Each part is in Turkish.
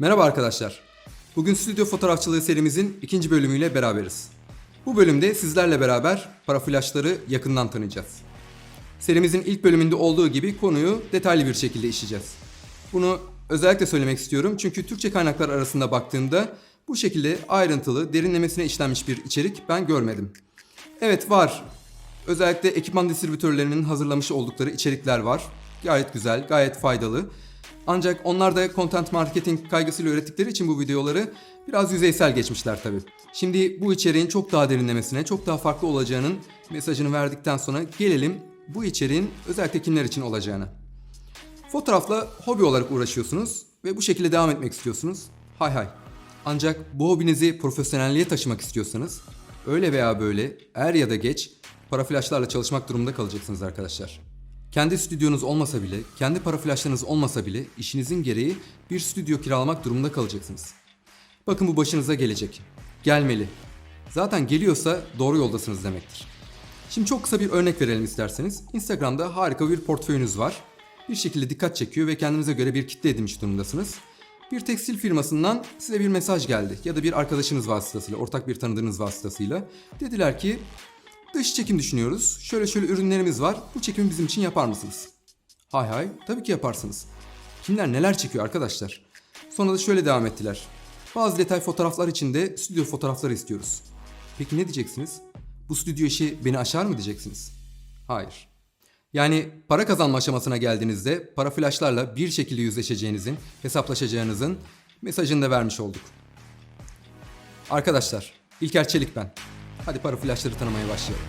Merhaba arkadaşlar. Bugün stüdyo fotoğrafçılığı serimizin ikinci bölümüyle beraberiz. Bu bölümde sizlerle beraber paraflaşları yakından tanıyacağız. Serimizin ilk bölümünde olduğu gibi konuyu detaylı bir şekilde işleyeceğiz. Bunu özellikle söylemek istiyorum çünkü Türkçe kaynaklar arasında baktığımda bu şekilde ayrıntılı, derinlemesine işlenmiş bir içerik ben görmedim. Evet var. Özellikle ekipman distribütörlerinin hazırlamış oldukları içerikler var. Gayet güzel, gayet faydalı. Ancak onlar da content marketing kaygısıyla ürettikleri için bu videoları biraz yüzeysel geçmişler tabii. Şimdi bu içeriğin çok daha derinlemesine, çok daha farklı olacağının mesajını verdikten sonra gelelim bu içeriğin özellikle kimler için olacağına. Fotoğrafla hobi olarak uğraşıyorsunuz ve bu şekilde devam etmek istiyorsunuz. Hay hay. Ancak bu hobinizi profesyonelliğe taşımak istiyorsanız öyle veya böyle er ya da geç para flaşlarla çalışmak durumunda kalacaksınız arkadaşlar. Kendi stüdyonuz olmasa bile, kendi para flaşlarınız olmasa bile işinizin gereği bir stüdyo kiralamak durumunda kalacaksınız. Bakın bu başınıza gelecek. Gelmeli. Zaten geliyorsa doğru yoldasınız demektir. Şimdi çok kısa bir örnek verelim isterseniz. Instagram'da harika bir portföyünüz var. Bir şekilde dikkat çekiyor ve kendinize göre bir kitle edinmiş durumdasınız. Bir tekstil firmasından size bir mesaj geldi ya da bir arkadaşınız vasıtasıyla, ortak bir tanıdığınız vasıtasıyla. Dediler ki dış çekim düşünüyoruz. Şöyle şöyle ürünlerimiz var. Bu çekimi bizim için yapar mısınız? Hay hay tabii ki yaparsınız. Kimler neler çekiyor arkadaşlar. Sonra da şöyle devam ettiler. Bazı detay fotoğraflar için de stüdyo fotoğrafları istiyoruz. Peki ne diyeceksiniz? Bu stüdyo işi beni aşar mı diyeceksiniz? Hayır. Yani para kazanma aşamasına geldiğinizde para flaşlarla bir şekilde yüzleşeceğinizin, hesaplaşacağınızın mesajını da vermiş olduk. Arkadaşlar, İlker Çelik ben. Hadi para flaşları tanımaya başlayalım.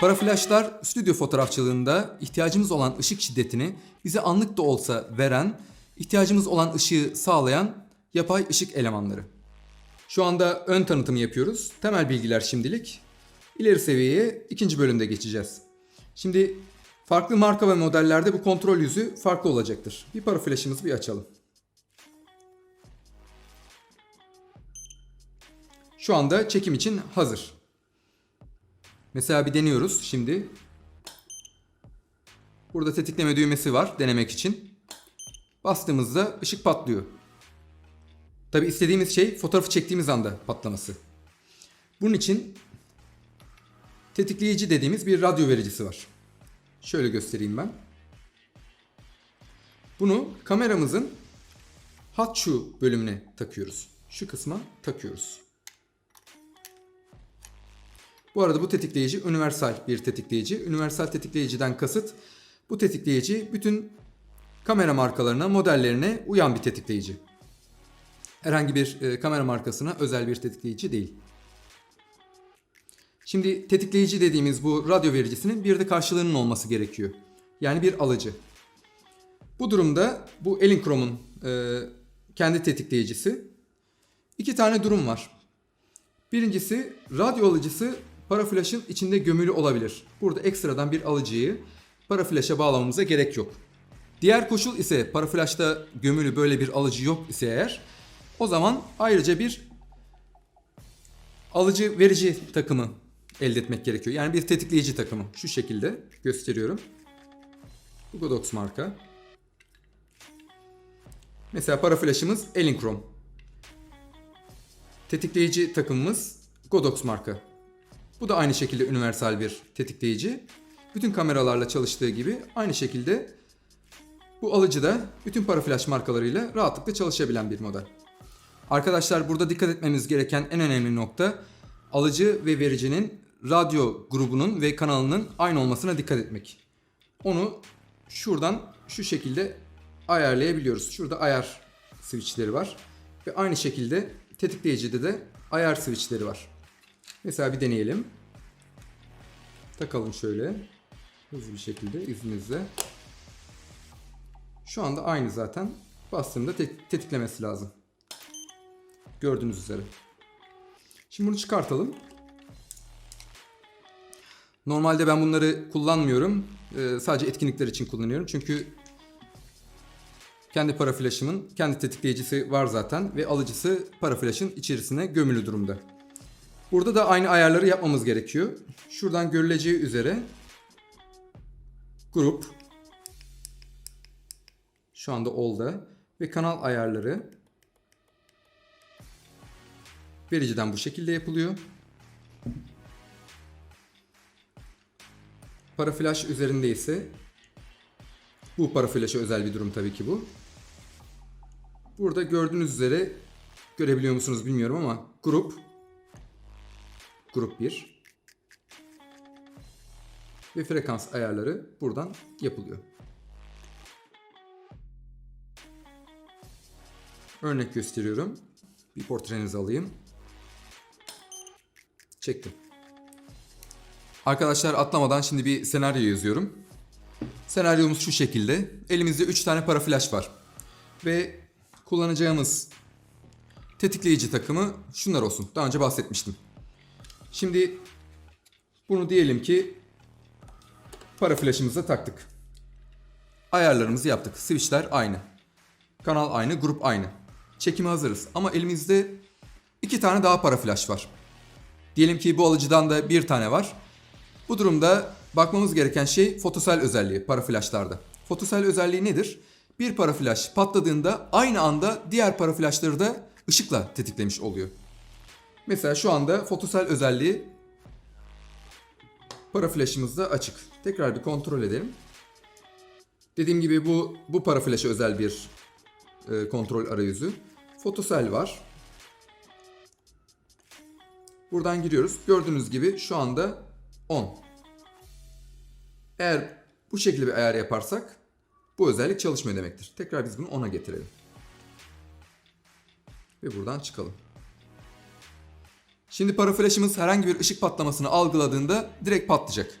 Para flaşlar stüdyo fotoğrafçılığında ihtiyacımız olan ışık şiddetini bize anlık da olsa veren, ihtiyacımız olan ışığı sağlayan yapay ışık elemanları. Şu anda ön tanıtımı yapıyoruz. Temel bilgiler şimdilik. İleri seviyeye ikinci bölümde geçeceğiz. Şimdi farklı marka ve modellerde bu kontrol yüzü farklı olacaktır. Bir para flaşımızı bir açalım. Şu anda çekim için hazır. Mesela bir deniyoruz şimdi. Burada tetikleme düğmesi var denemek için. Bastığımızda ışık patlıyor. Tabi istediğimiz şey fotoğrafı çektiğimiz anda patlaması. Bunun için tetikleyici dediğimiz bir radyo vericisi var. Şöyle göstereyim ben. Bunu kameramızın hot shoe bölümüne takıyoruz. Şu kısma takıyoruz. Bu arada bu tetikleyici universal bir tetikleyici. Universal tetikleyiciden kasıt bu tetikleyici bütün kamera markalarına, modellerine uyan bir tetikleyici. Herhangi bir e, kamera markasına özel bir tetikleyici değil. Şimdi tetikleyici dediğimiz bu radyo vericisinin bir de karşılığının olması gerekiyor. Yani bir alıcı. Bu durumda bu Elinchrome'un e, kendi tetikleyicisi. İki tane durum var. Birincisi radyo alıcısı para flaşın içinde gömülü olabilir. Burada ekstradan bir alıcıyı para flaşa bağlamamıza gerek yok. Diğer koşul ise para flaşta gömülü böyle bir alıcı yok ise eğer o zaman ayrıca bir alıcı verici takımı elde etmek gerekiyor. Yani bir tetikleyici takımı. Şu şekilde gösteriyorum. Godox marka. Mesela para flaşımız Elinchrom. Tetikleyici takımımız Godox marka. Bu da aynı şekilde universal bir tetikleyici. Bütün kameralarla çalıştığı gibi aynı şekilde bu alıcı da bütün para flash markalarıyla rahatlıkla çalışabilen bir model. Arkadaşlar burada dikkat etmemiz gereken en önemli nokta alıcı ve vericinin radyo grubunun ve kanalının aynı olmasına dikkat etmek. Onu şuradan şu şekilde ayarlayabiliyoruz. Şurada ayar switchleri var. Ve aynı şekilde tetikleyicide de ayar switchleri var. Mesela bir deneyelim. Takalım şöyle. Hızlı bir şekilde izninizle. Şu anda aynı zaten. Bastığımda te- tetiklemesi lazım. Gördüğünüz üzere. Şimdi bunu çıkartalım. Normalde ben bunları kullanmıyorum. Ee, sadece etkinlikler için kullanıyorum. Çünkü kendi para flaşımın kendi tetikleyicisi var zaten ve alıcısı para flaşın içerisine gömülü durumda. Burada da aynı ayarları yapmamız gerekiyor. Şuradan görüleceği üzere grup şu anda oldu ve kanal ayarları vericiden bu şekilde yapılıyor. Para flash üzerinde ise bu para flash'a özel bir durum tabii ki bu. Burada gördüğünüz üzere görebiliyor musunuz bilmiyorum ama grup grup 1 ve frekans ayarları buradan yapılıyor. Örnek gösteriyorum. Bir portrenizi alayım. Çektim. Arkadaşlar atlamadan şimdi bir senaryo yazıyorum. Senaryomuz şu şekilde. Elimizde 3 tane para var. Ve kullanacağımız tetikleyici takımı şunlar olsun. Daha önce bahsetmiştim. Şimdi bunu diyelim ki para flash'ımıza taktık. Ayarlarımızı yaptık. Switch'ler aynı. Kanal aynı, grup aynı. Çekime hazırız. Ama elimizde iki tane daha para flash var. Diyelim ki bu alıcıdan da bir tane var. Bu durumda bakmamız gereken şey fotosel özelliği para flashlarda. Fotosel özelliği nedir? Bir para flash patladığında aynı anda diğer para flashları da ışıkla tetiklemiş oluyor. Mesela şu anda fotosel özelliği para flash'ımızda açık. Tekrar bir kontrol edelim. Dediğim gibi bu bu para flash'a özel bir e, kontrol arayüzü. Fotosel var. Buradan giriyoruz. Gördüğünüz gibi şu anda 10. Eğer bu şekilde bir ayar yaparsak bu özellik çalışmıyor demektir. Tekrar biz bunu 10'a getirelim. Ve buradan çıkalım. Şimdi para flash'ımız herhangi bir ışık patlamasını algıladığında direkt patlayacak.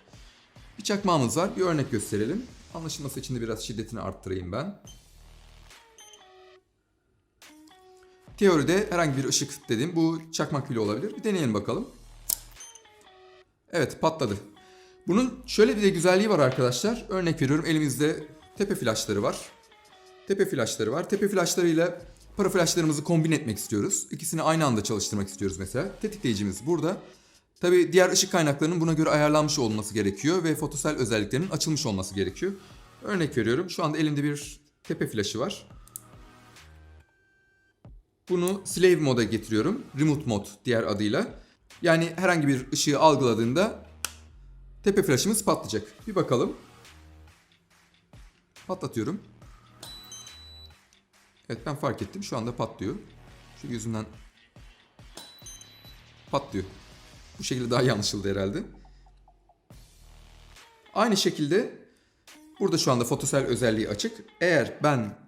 Bir çakmağımız var. Bir örnek gösterelim. Anlaşılması için de biraz şiddetini arttırayım ben. Teoride herhangi bir ışık dedim. Bu çakmak bile olabilir. Bir deneyelim bakalım. Evet patladı. Bunun şöyle bir de güzelliği var arkadaşlar. Örnek veriyorum elimizde tepe flaşları var. Tepe flaşları var. Tepe flaşlarıyla para flaşlarımızı kombin etmek istiyoruz. İkisini aynı anda çalıştırmak istiyoruz mesela. Tetikleyicimiz burada. Tabi diğer ışık kaynaklarının buna göre ayarlanmış olması gerekiyor ve fotosel özelliklerinin açılmış olması gerekiyor. Örnek veriyorum şu anda elimde bir tepe flaşı var. Bunu slave moda getiriyorum. Remote mod diğer adıyla. Yani herhangi bir ışığı algıladığında tepe flash'ımız patlayacak. Bir bakalım. Patlatıyorum. Evet ben fark ettim. Şu anda patlıyor. Şu yüzümden patlıyor. Bu şekilde daha iyi anlaşıldı herhalde. Aynı şekilde burada şu anda fotosel özelliği açık. Eğer ben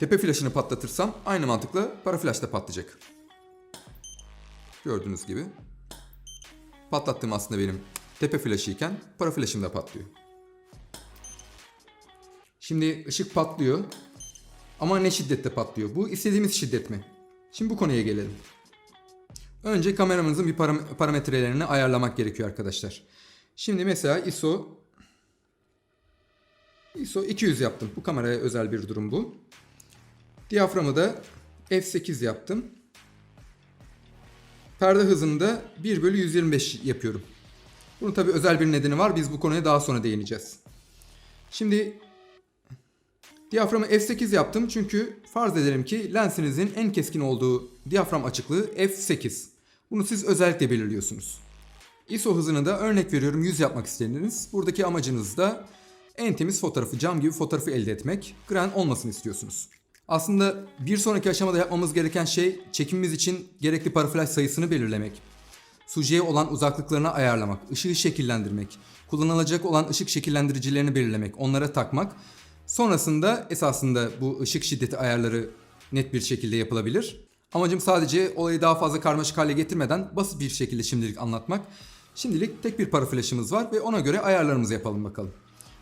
tepe flaşını patlatırsam aynı mantıkla para flash da patlayacak. Gördüğünüz gibi. Patlattığım aslında benim tepe flaşı iken para flaşım da patlıyor. Şimdi ışık patlıyor. Ama ne şiddette patlıyor? Bu istediğimiz şiddet mi? Şimdi bu konuya gelelim. Önce kameramızın bir param- parametrelerini ayarlamak gerekiyor arkadaşlar. Şimdi mesela ISO ISO 200 yaptım. Bu kameraya özel bir durum bu. Diyaframı da f8 yaptım. Perde hızını da 1 bölü 125 yapıyorum. Bunun tabi özel bir nedeni var. Biz bu konuya daha sonra değineceğiz. Şimdi diyaframı f8 yaptım çünkü farz edelim ki lensinizin en keskin olduğu diyafram açıklığı f8. Bunu siz özellikle belirliyorsunuz. ISO hızını da örnek veriyorum 100 yapmak istediniz. Buradaki amacınız da en temiz fotoğrafı, cam gibi fotoğrafı elde etmek. Grain olmasını istiyorsunuz. Aslında bir sonraki aşamada yapmamız gereken şey çekimimiz için gerekli paraflaş sayısını belirlemek. Sujeye olan uzaklıklarını ayarlamak, ışığı şekillendirmek, kullanılacak olan ışık şekillendiricilerini belirlemek, onlara takmak. Sonrasında esasında bu ışık şiddeti ayarları net bir şekilde yapılabilir. Amacım sadece olayı daha fazla karmaşık hale getirmeden basit bir şekilde şimdilik anlatmak. Şimdilik tek bir para flaşımız var ve ona göre ayarlarımızı yapalım bakalım.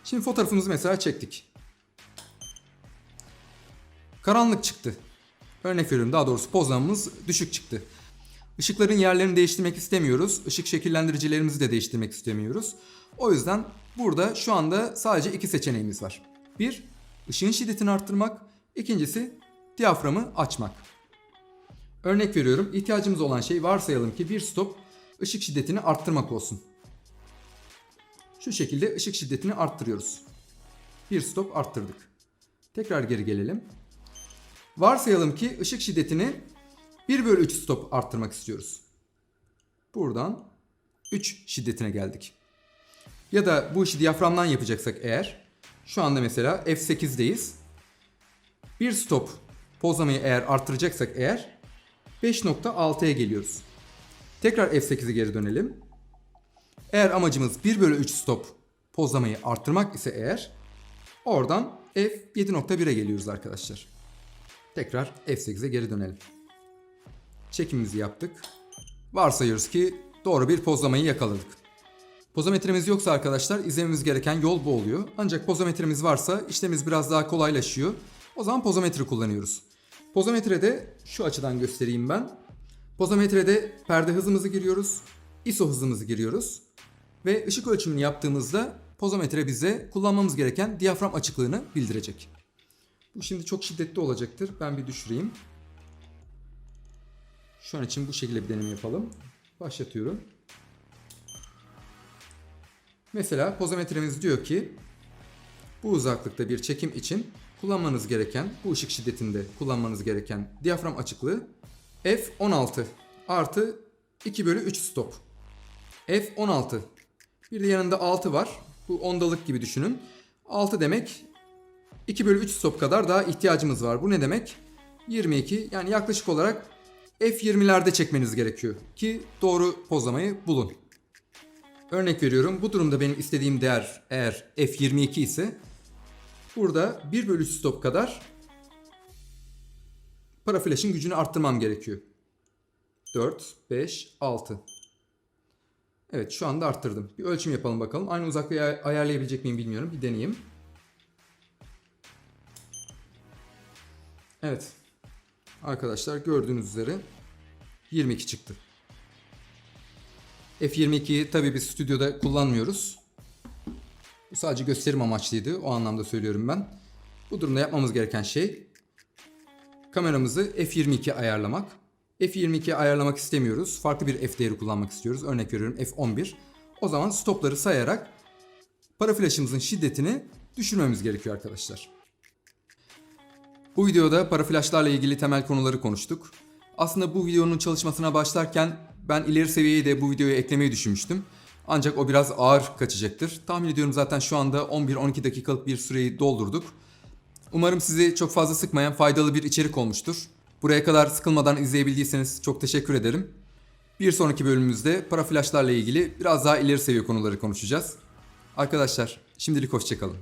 Şimdi fotoğrafımızı mesela çektik. Karanlık çıktı. Örnek veriyorum daha doğrusu pozlamamız düşük çıktı. Işıkların yerlerini değiştirmek istemiyoruz. Işık şekillendiricilerimizi de değiştirmek istemiyoruz. O yüzden burada şu anda sadece iki seçeneğimiz var. Bir, ışığın şiddetini arttırmak. İkincisi, diyaframı açmak. Örnek veriyorum ihtiyacımız olan şey varsayalım ki bir stop ışık şiddetini arttırmak olsun. Şu şekilde ışık şiddetini arttırıyoruz. Bir stop arttırdık. Tekrar geri gelelim. Varsayalım ki ışık şiddetini 1 bölü 3 stop arttırmak istiyoruz. Buradan 3 şiddetine geldik. Ya da bu işi diyaframdan yapacaksak eğer şu anda mesela F8'deyiz. Bir stop pozlamayı eğer arttıracaksak eğer 5.6'ya geliyoruz. Tekrar F8'e geri dönelim. Eğer amacımız 1 bölü 3 stop pozlamayı arttırmak ise eğer oradan F7.1'e geliyoruz arkadaşlar. Tekrar F8'e geri dönelim. Çekimimizi yaptık. Varsayıyoruz ki doğru bir pozlamayı yakaladık. Pozometremiz yoksa arkadaşlar izlememiz gereken yol bu oluyor. Ancak pozometremiz varsa işlemimiz biraz daha kolaylaşıyor. O zaman pozometre kullanıyoruz. Pozometrede şu açıdan göstereyim ben. Pozometrede perde hızımızı giriyoruz. ISO hızımızı giriyoruz. Ve ışık ölçümünü yaptığımızda pozometre bize kullanmamız gereken diyafram açıklığını bildirecek. Bu şimdi çok şiddetli olacaktır. Ben bir düşüreyim. Şu an için bu şekilde bir deneme yapalım. Başlatıyorum. Mesela pozometremiz diyor ki bu uzaklıkta bir çekim için kullanmanız gereken, bu ışık şiddetinde kullanmanız gereken diyafram açıklığı F16 artı 2 bölü 3 stop. F16. Bir de yanında 6 var. Bu ondalık gibi düşünün. 6 demek 2 bölü 3 stop kadar daha ihtiyacımız var. Bu ne demek? 22 yani yaklaşık olarak F20'lerde çekmeniz gerekiyor ki doğru pozlamayı bulun. Örnek veriyorum bu durumda benim istediğim değer eğer F22 ise burada 1 bölü 3 stop kadar paraflaşın gücünü arttırmam gerekiyor. 4, 5, 6. Evet şu anda arttırdım. Bir ölçüm yapalım bakalım. Aynı uzaklığı ay- ayarlayabilecek miyim bilmiyorum. Bir deneyeyim. Evet. Arkadaşlar gördüğünüz üzere 22 çıktı. F22'yi tabii biz stüdyoda kullanmıyoruz. Bu sadece gösterim amaçlıydı. O anlamda söylüyorum ben. Bu durumda yapmamız gereken şey kameramızı F22 ayarlamak. F22 ayarlamak istemiyoruz. Farklı bir F değeri kullanmak istiyoruz. Örnek veriyorum F11. O zaman stopları sayarak paraflaşımızın şiddetini düşürmemiz gerekiyor arkadaşlar. Bu videoda paraflaşlarla ilgili temel konuları konuştuk. Aslında bu videonun çalışmasına başlarken ben ileri seviyeyi de bu videoya eklemeyi düşünmüştüm. Ancak o biraz ağır kaçacaktır. Tahmin ediyorum zaten şu anda 11-12 dakikalık bir süreyi doldurduk. Umarım sizi çok fazla sıkmayan faydalı bir içerik olmuştur. Buraya kadar sıkılmadan izleyebildiyseniz çok teşekkür ederim. Bir sonraki bölümümüzde paraflaşlarla ilgili biraz daha ileri seviye konuları konuşacağız. Arkadaşlar şimdilik hoşçakalın.